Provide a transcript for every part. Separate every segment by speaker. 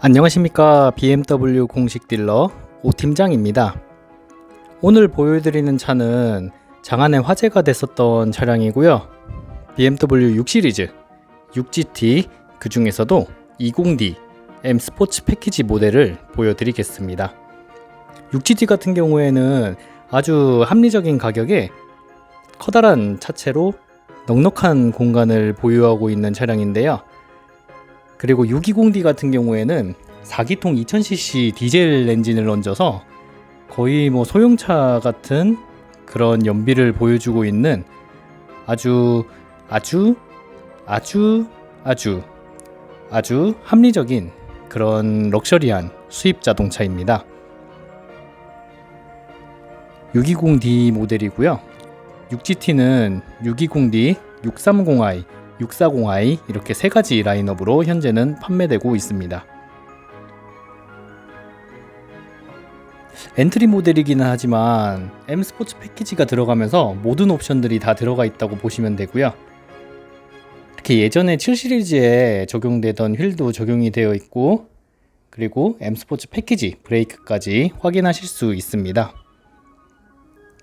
Speaker 1: 안녕하십니까 BMW 공식 딜러 오 팀장입니다. 오늘 보여드리는 차는 장안에 화제가 됐었던 차량이고요. BMW 6 시리즈 6GT 그 중에서도 20D M 스포츠 패키지 모델을 보여드리겠습니다. 6GT 같은 경우에는 아주 합리적인 가격에 커다란 차체로 넉넉한 공간을 보유하고 있는 차량인데요. 그리고 620D 같은 경우에는 4기통 2000cc 디젤 엔진을 얹어서 거의 뭐 소형차 같은 그런 연비를 보여주고 있는 아주 아주 아주 아주 아주 합리적인 그런 럭셔리한 수입 자동차입니다. 620D 모델이고요. 6GT는 620D, 630i, 640i 이렇게 세 가지 라인업으로 현재는 판매되고 있습니다. 엔트리 모델이기는 하지만 M 스포츠 패키지가 들어가면서 모든 옵션들이 다 들어가 있다고 보시면 되고요. 이렇게 예전에 7 시리즈에 적용되던 휠도 적용이 되어 있고 그리고 M 스포츠 패키지 브레이크까지 확인하실 수 있습니다.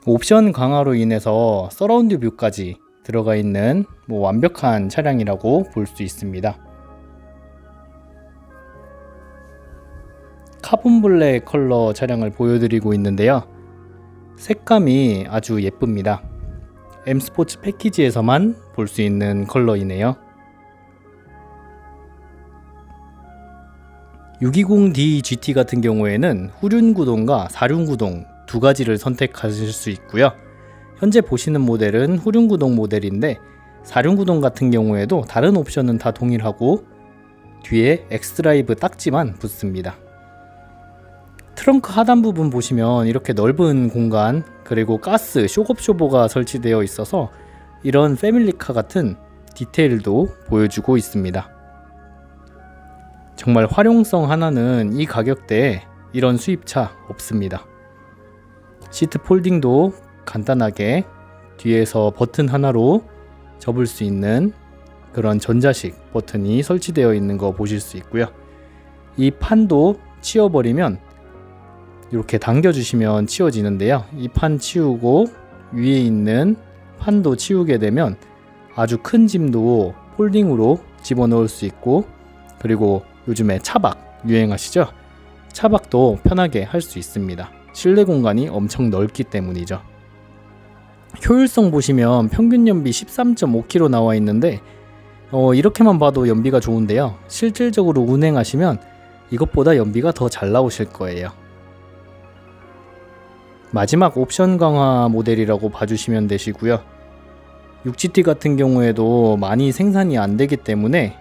Speaker 1: 옵션 강화로 인해서 서라운드 뷰까지 들어가 있는 뭐 완벽한 차량이라고 볼 수 있습니다. 카본 블랙 컬러 차량을 보여드리고 있는데요. 색감이 아주 예쁩니다. M 스포츠 패키지에서만 볼 수 있는 컬러이네요. 620D GT 같은 경우에는 후륜 구동과 사륜 구동 두 가지를 선택하실 수 있고요. 현재 보시는 모델은 후륜 구동 모델인데 사륜 구동 같은 경우에도 다른 옵션은 다 동일하고 뒤에 엑스드라이브 딱지만 붙습니다. 트렁크 하단 부분 보시면 이렇게 넓은 공간 그리고 가스 쇼겁쇼보가 설치되어 있어서 이런 패밀리카 같은 디테일도 보여주고 있습니다. 정말 활용성 하나는 이 가격대에 이런 수입차 없습니다. 시트 폴딩도 간단하게 뒤에서 버튼 하나로 접을 수 있는 그런 전자식 버튼이 설치되어 있는 거 보실 수 있고요. 이 판도 치워버리면 이렇게 당겨주시면 치워지는데요. 이 판 치우고 위에 있는 판도 치우게 되면 아주 큰 짐도 폴딩으로 집어넣을 수 있고 그리고 요즘에 차박 유행하시죠? 차박도 편하게 할 수 있습니다. 실내 공간이 엄청 넓기 때문이죠. 효율성 보시면 평균 연비 13.5km 나와 있는데 어, 이렇게만 봐도 연비가 좋은데요. 실질적으로 운행하시면 이것보다 연비가 더 잘 나오실 거예요. 마지막 옵션 강화 모델이라고 봐주시면 되시고요. 6GT 같은 경우에도 많이 생산이 안 되기 때문에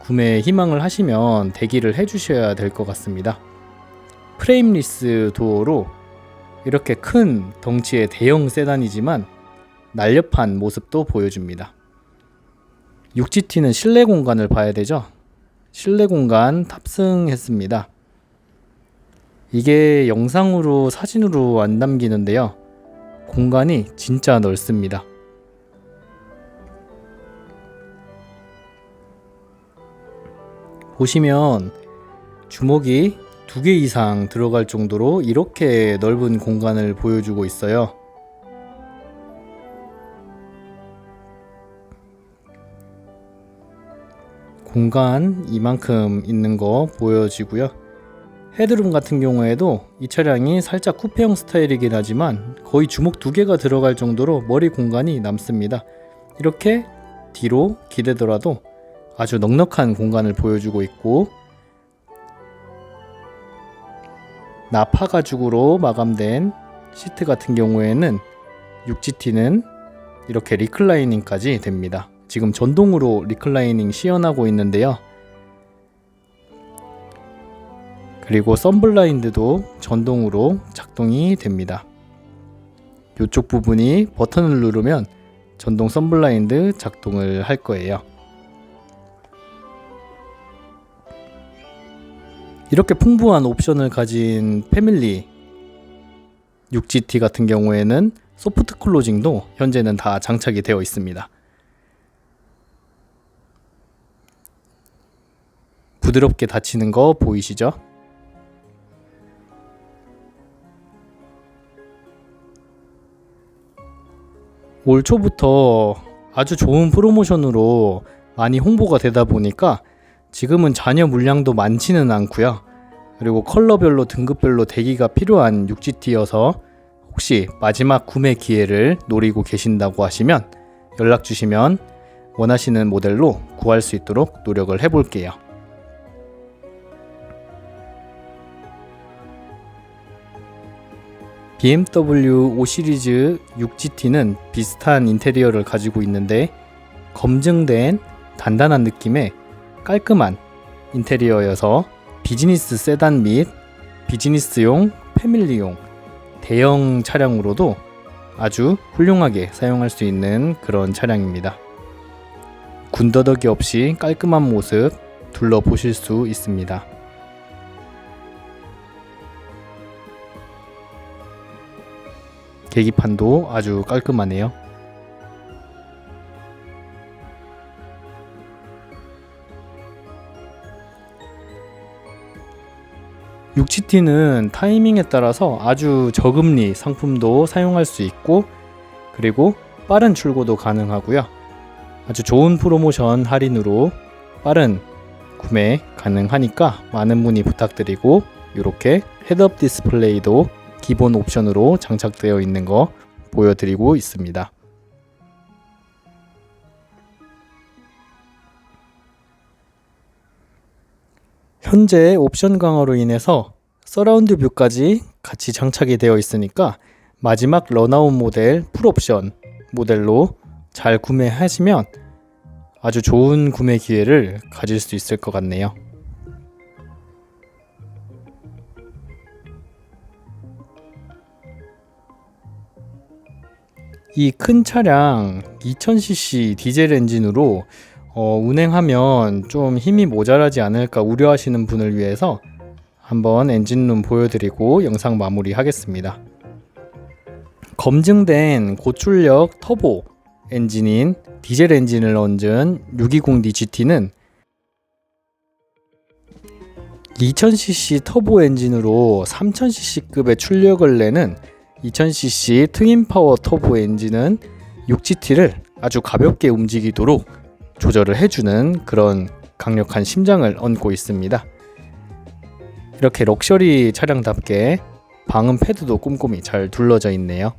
Speaker 1: 구매 희망을 하시면 대기를 해주셔야 될 것 같습니다. 프레임리스 도어로 이렇게 큰 덩치의 대형 세단이지만 날렵한 모습도 보여줍니다. 6GT는 실내 공간을 봐야 되죠. 실내 공간 탑승했습니다. 이게 영상으로 사진으로 안 담기는데요. 공간이 진짜 넓습니다. 보시면 주먹이 두 개 이상 들어갈 정도로 이렇게 넓은 공간을 보여주고 있어요. 공간 이만큼 있는 거 보여지고요. 헤드룸 같은 경우에도 이 차량이 살짝 쿠페형 스타일이긴 하지만 거의 주먹 두 개가 들어갈 정도로 머리 공간이 남습니다. 이렇게 뒤로 기대더라도 아주 넉넉한 공간을 보여주고 있고 나파 가죽으로 마감된 시트 같은 경우에는 6GT는 이렇게 리클라이닝까지 됩니다. 지금 전동으로 리클라이닝 시연하고 있는데요. 그리고 썬블라인드도 전동으로 작동이 됩니다. 이쪽 부분이 버튼을 누르면 전동 썬블라인드 작동을 할 거예요. 이렇게 풍부한 옵션을 가진 패밀리 6GT 같은 경우에는 소프트 클로징도 현재는 다 장착이 되어 있습니다. 부드럽게 닫히는 거 보이시죠? 올 초부터 아주 좋은 프로모션으로 많이 홍보가 되다 보니까 지금은 잔여 물량도 많지는 않고요. 그리고 컬러별로 등급별로 대기가 필요한 6GT여서 혹시 마지막 구매 기회를 노리고 계신다고 하시면 연락 주시면 원하시는 모델로 구할 수 있도록 노력을 해볼게요. BMW 5 시리즈 6GT는 비슷한 인테리어를 가지고 있는데 검증된 단단한 느낌의 깔끔한 인테리어여서 비즈니스 세단 및 비즈니스용, 패밀리용, 대형 차량으로도 아주 훌륭하게 사용할 수 있는 그런 차량입니다. 군더더기 없이 깔끔한 모습 둘러보실 수 있습니다. 계기판도 아주 깔끔하네요. 육지티는 타이밍에 따라서 아주 저금리 상품도 사용할 수 있고 그리고 빠른 출고도 가능하고요. 아주 좋은 프로모션 할인으로 빠른 구매 가능하니까 많은 문의 부탁드리고 이렇게 헤드업 디스플레이도 기본 옵션으로 장착되어 있는 거 보여드리고 있습니다. 현재 옵션 강화로 인해서 서라운드 뷰까지 같이 장착이 되어 있으니까 마지막 런아웃 모델 풀옵션 모델로 잘 구매하시면 아주 좋은 구매 기회를 가질 수 있을 것 같네요. 이 큰 차량 2000cc 디젤 엔진으로 어, 운행하면 좀 힘이 모자라지 않을까 우려하시는 분을 위해서 한번 엔진룸 보여드리고 영상 마무리 하겠습니다. 검증된 고출력 터보 엔진인 디젤 엔진을 얹은 620D GT는 2000cc 터보 엔진으로 3000cc급의 출력을 내는 2000cc 트윈 파워 터보 엔진은 6GT를 아주 가볍게 움직이도록 조절을 해주는 그런 강력한 심장을 얹고 있습니다. 이렇게 럭셔리 차량답게 방음 패드도 꼼꼼히 잘 둘러져 있네요.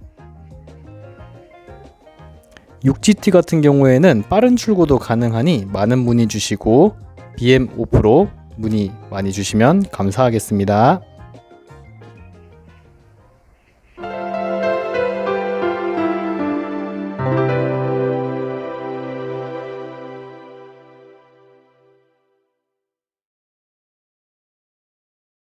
Speaker 1: 6GT 같은 경우에는 빠른 출고도 가능하니 많은 문의 주시고 BM5 프로 문의 많이 주시면 감사하겠습니다.